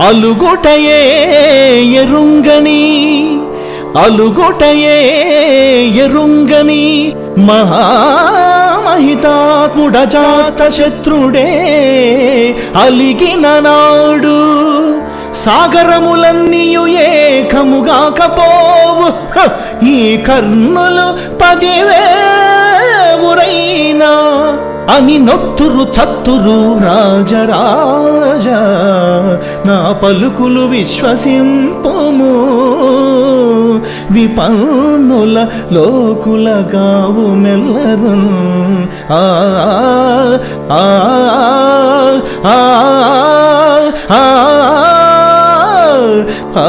అలుగోటయే ఎరుంగని అలుగోటయే ఎరుంగని మహామహితాత్ముడ జాత శత్రుడే. అలిగిన నాడు సాగరములన్నీయు ఏకముగాకపోవు. ఈ కర్ణులు పదివేవురైనా అని నొత్తురు చత్తురు రాజరాజా నా పలుకులు విశ్వసింపము విపన్నుల లోకుల కావు మెల్లరు ఆ ఆ ఆ ఆ ఆ